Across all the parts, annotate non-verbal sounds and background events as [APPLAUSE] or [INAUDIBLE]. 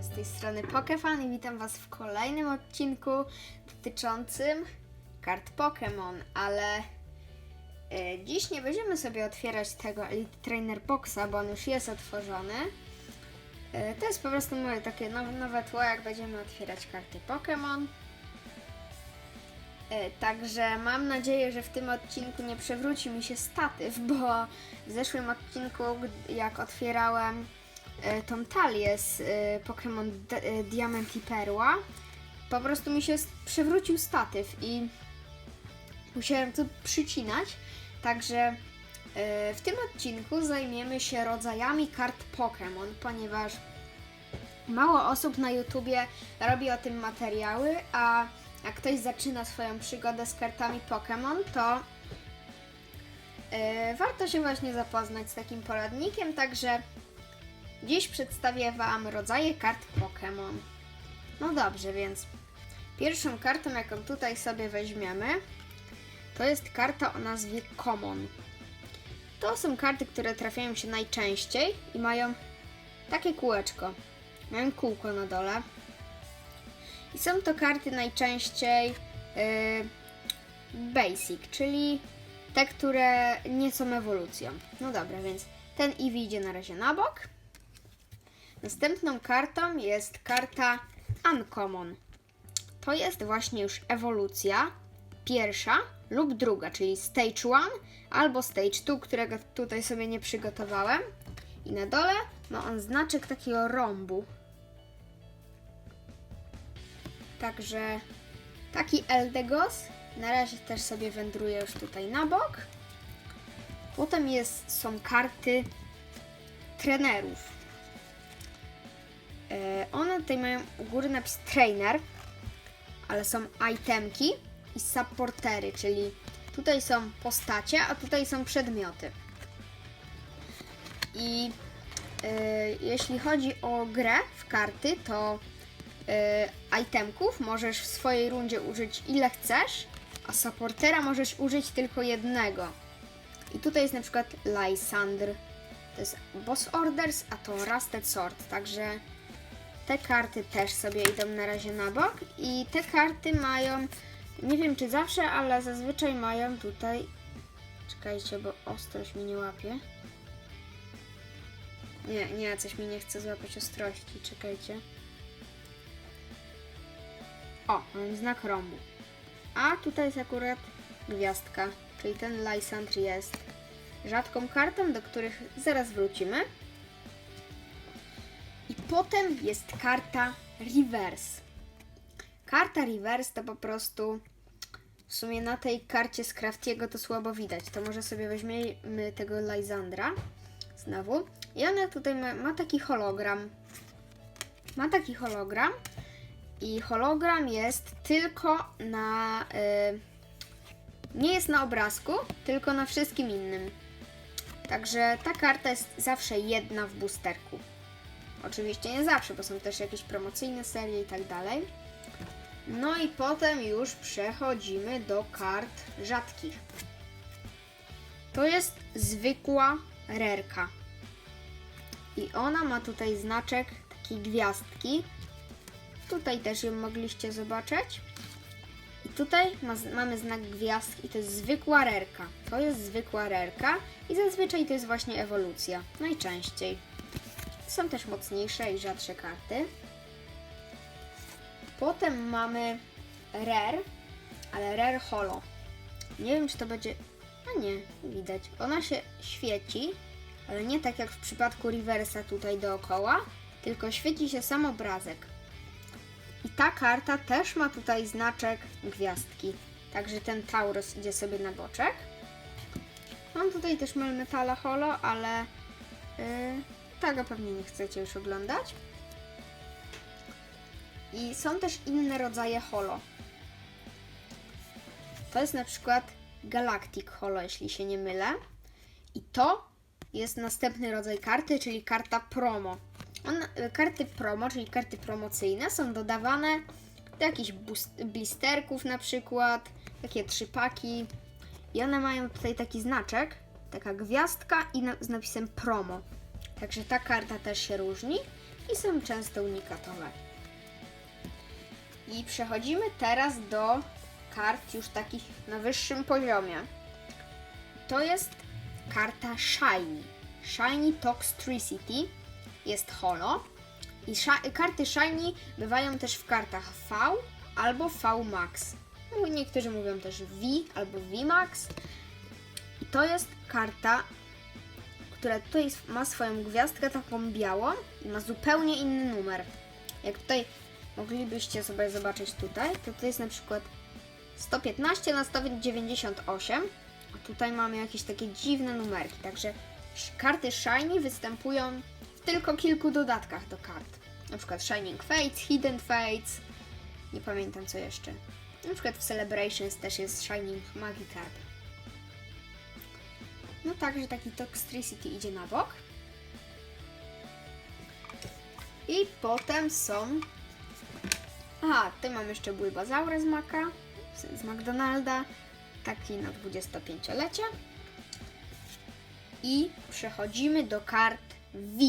Z tej strony Pokefan i witam Was w kolejnym odcinku dotyczącym kart Pokémon, ale e, dziś nie będziemy sobie otwierać tego Elite Trainer Boxa, bo on już jest otworzony. E, to jest po prostu moje takie nowe, nowe tło, jak będziemy otwierać karty Pokémon. E, Także mam nadzieję, że w tym odcinku nie przewróci mi się statyw, bo w zeszłym odcinku, jak otwierałem tą talię z e, Pokémon e, Diament i Perła, po prostu mi się przewrócił statyw i musiałem to przycinać. Także e, w tym odcinku zajmiemy się rodzajami kart Pokémon, ponieważ mało osób na YouTubie robi o tym materiały, a jak ktoś zaczyna swoją przygodę z kartami Pokémon, to warto się właśnie zapoznać z takim poradnikiem, także dziś przedstawię Wam rodzaje kart Pokémon. No dobrze, więc pierwszą kartą, jaką tutaj sobie weźmiemy, to jest karta o nazwie Common. To są karty, które trafiają się najczęściej i mają takie kółeczko. Mają kółko na dole. I są to karty najczęściej yy, basic, czyli te, które nie są ewolucją. No dobra, więc ten Eevee idzie na razie na bok. Następną kartą jest karta Uncommon. To jest właśnie już ewolucja pierwsza lub druga, czyli Stage 1 albo Stage 2, którego tutaj sobie nie przygotowałem. I na dole ma on znaczek takiego rąbu. Także taki Eldegos na razie też sobie wędruje już tutaj na bok. Potem jest, są karty trenerów. E, one tutaj mają u góry napis trainer, ale są itemki i supportery, czyli tutaj są postacie, a tutaj są przedmioty. I e, jeśli chodzi o grę w karty, to y, itemków możesz w swojej rundzie użyć ile chcesz, a supportera możesz użyć tylko jednego. I tutaj jest na przykład Lysandr. To jest Boss Orders, a to Rusted Sword. Także te karty też sobie idą na razie na bok. I te karty mają, nie wiem czy zawsze, ale zazwyczaj mają tutaj. Czekajcie, bo ostrość mi nie łapie. Nie, nie, coś mi nie chce złapać ostrości. Czekajcie. O, mam znak rąbu. A tutaj jest akurat gwiazdka, czyli ten Lysandr jest rzadką kartą, do których zaraz wrócimy. Potem jest karta Reverse. Karta Reverse to po prostu w sumie na tej karcie z Craftiego to słabo widać. To może sobie weźmiemy tego Lysandra znowu. I ona tutaj ma, ma taki hologram. Ma taki hologram. I hologram jest tylko na. y, nie jest na obrazku, tylko na wszystkim innym. Także ta karta jest zawsze jedna w boosterku. Oczywiście nie zawsze, bo są też jakieś promocyjne serie i tak dalej. No i potem już przechodzimy do kart rzadkich. To jest zwykła rerka. I ona ma tutaj znaczek takiej gwiazdki, Tutaj też ją mogliście zobaczyć. I tutaj ma, mamy znak gwiazdki to jest zwykła rerka. To jest zwykła rerka i zazwyczaj to jest właśnie ewolucja. Najczęściej. Są też mocniejsze i rzadsze karty. Potem mamy rare, ale rare holo. Nie wiem czy to będzie... A nie, widać. Ona się świeci, ale nie tak jak w przypadku reversa tutaj dookoła, tylko świeci się sam obrazek. I ta karta też ma tutaj znaczek gwiazdki. Także ten Taurus idzie sobie na boczek. Mam tutaj też Melmetala Holo, ale yy, tego pewnie nie chcecie już oglądać. I są też inne rodzaje holo. To jest na przykład Galactic Holo, jeśli się nie mylę. I to jest następny rodzaj karty, czyli karta promo. On, karty promo, czyli karty promocyjne, są dodawane do jakichś blisterków na przykład, takie trzy paki. I one mają tutaj taki znaczek, taka gwiazdka i na, z napisem promo. Także ta karta też się różni. i są często unikatowe. I przechodzimy teraz do kart już takich na wyższym poziomie. To jest karta Shiny. Shiny Toxtricity jest holo. I karty Shiny bywają też w kartach V albo V Max. No, Niektórzy mówią też V albo V Max. I to jest karta, która tutaj ma swoją gwiazdkę taką białą i ma zupełnie inny numer. Jak tutaj moglibyście sobie zobaczyć tutaj, to to jest na przykład 115 na 198, a tutaj mamy jakieś takie dziwne numerki, także karty Shiny występują w tylko kilku dodatkach do kart. Na przykład Shining Fates, Hidden Fates, nie pamiętam co jeszcze. Na przykład w Celebrations też jest Shining Magikarp. No także taki Toxtricity idzie na bok. I potem są... Aha, tutaj mam jeszcze Bulbazaura z Maka, z, McDonalda, taki na 25-lecie. I przechodzimy do kart V.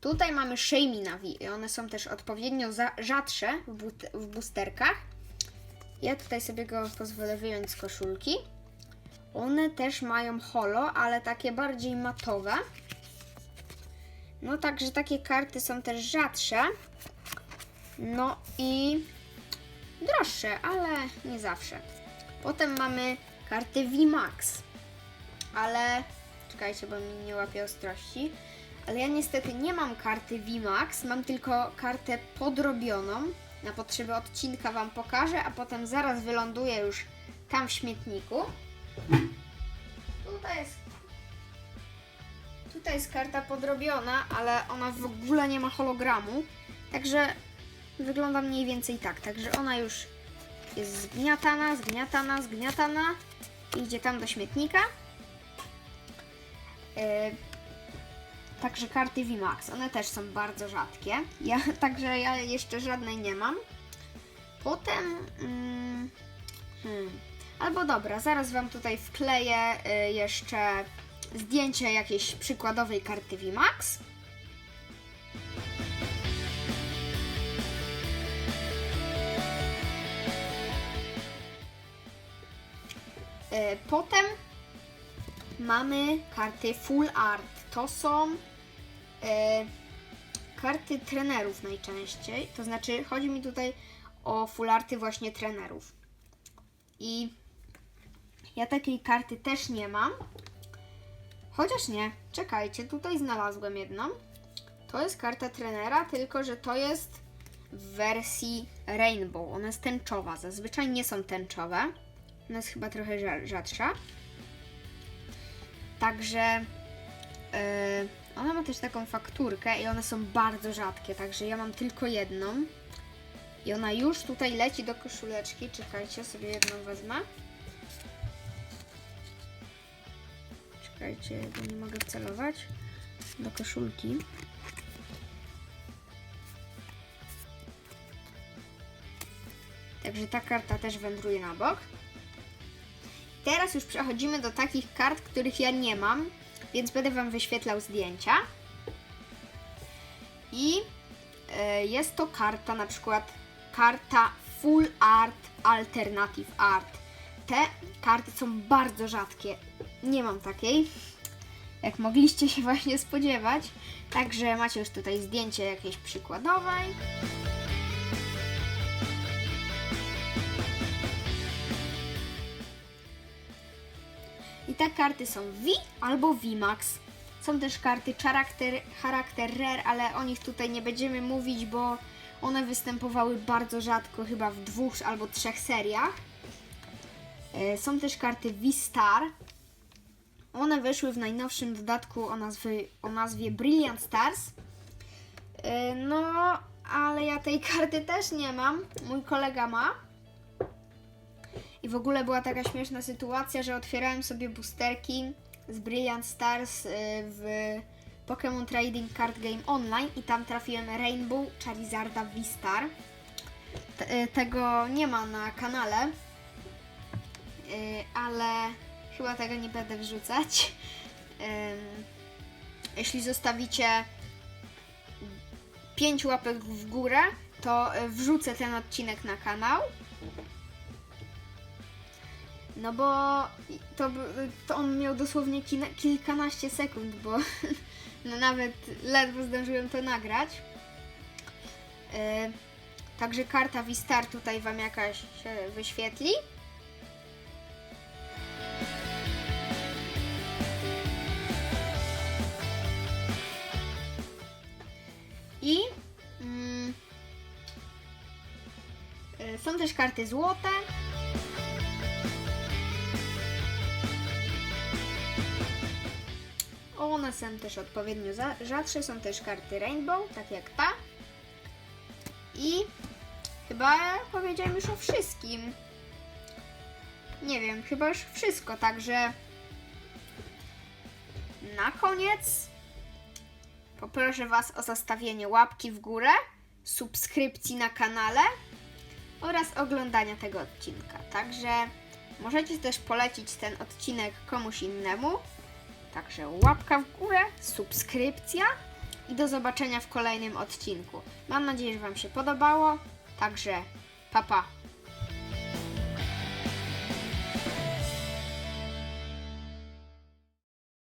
Tutaj mamy Shamina V i one są też odpowiednio za, rzadsze w, w boosterkach. Ja tutaj sobie go pozwolę wyjąć z koszulki. One też mają holo, ale takie bardziej matowe. No także takie karty są też rzadsze. No i droższe, ale nie zawsze. Potem mamy karty VMAX. Ale czekajcie, bo mi nie łapie ostrości. Ale ja niestety nie mam karty VMAX, mam tylko kartę podrobioną. Na potrzeby odcinka Wam pokażę, a potem zaraz wyląduję już tam w śmietniku. Tutaj jest, tutaj jest karta podrobiona, ale ona w ogóle nie ma hologramu. Także wygląda mniej więcej tak. Także ona już jest zgniatana, zgniatana, zgniatana. Idzie tam do śmietnika. E, Także karty VMAX, one też są bardzo rzadkie. Ja, [LAUGHS] także ja jeszcze żadnej nie mam. Potem. Mm, hmm, albo dobra, zaraz Wam tutaj wkleję y, jeszcze zdjęcie jakiejś przykładowej karty VMAX. Y, Potem mamy karty Full Art. To są e, karty trenerów najczęściej. To znaczy, chodzi mi tutaj o full arty właśnie trenerów. I ja takiej karty też nie mam. Chociaż nie, czekajcie, tutaj znalazłem jedną. To jest karta trenera, tylko że to jest w wersji Rainbow. Ona jest tęczowa. Zazwyczaj nie są tęczowe. Ona jest chyba trochę rza- rzadsza. Także Yy, ona ma też taką fakturkę i one są bardzo rzadkie, także ja mam tylko jedną. I ona już tutaj leci do koszuleczki. Czekajcie, sobie jedną wezmę. Czekajcie, bo nie mogę wcelować. Do koszulki. Także ta karta też wędruje na bok. Teraz już przechodzimy do takich kart, których ja nie mam, więc będę Wam wyświetlał zdjęcia. I e, jest to karta, na przykład karta Full Art Alternative Art. Te karty są bardzo rzadkie. Nie mam takiej, jak mogliście się właśnie spodziewać. Także macie już tutaj zdjęcie jakiejś przykładowej. I te karty są V albo VMAX. Są też karty charakter, charakter Rare, ale o nich tutaj nie będziemy mówić, bo one występowały bardzo rzadko, chyba w dwóch albo trzech seriach. E, Są też karty V-Star. One wyszły w najnowszym dodatku o nazwie, o nazwie Brilliant Stars. E, No, ale ja tej [LAUGHS] karty też nie mam. Mój kolega ma. I w ogóle była taka śmieszna sytuacja, że otwierałem sobie boosterki z Brilliant Stars y, w Pokémon Trading Card Game Online i tam trafiłem Rainbow Charizarda V-Star. Y, Tego nie ma na kanale, ale chyba tego nie będę wrzucać. Ym, Jeśli zostawicie 5 łapek w górę, to e, wrzucę ten odcinek na kanał. No bo to, to on miał dosłownie kilkanaście sekund, bo [LAUGHS] no nawet ledwo zdążyłem to nagrać. E, także karta Wistar tutaj Wam jakaś się wyświetli. Też karty złote. One są też odpowiednio za- rzadsze, są też karty Rainbow, tak jak ta. I chyba powiedziałem już o wszystkim. Nie wiem, chyba już wszystko, także na koniec poproszę Was o zostawienie łapki w górę, subskrypcji na kanale oraz oglądania tego odcinka. Także możecie też polecić ten odcinek komuś innemu. Także łapka w górę, subskrypcja i do zobaczenia w kolejnym odcinku. Mam nadzieję, że Wam się podobało. Także papa. Pa.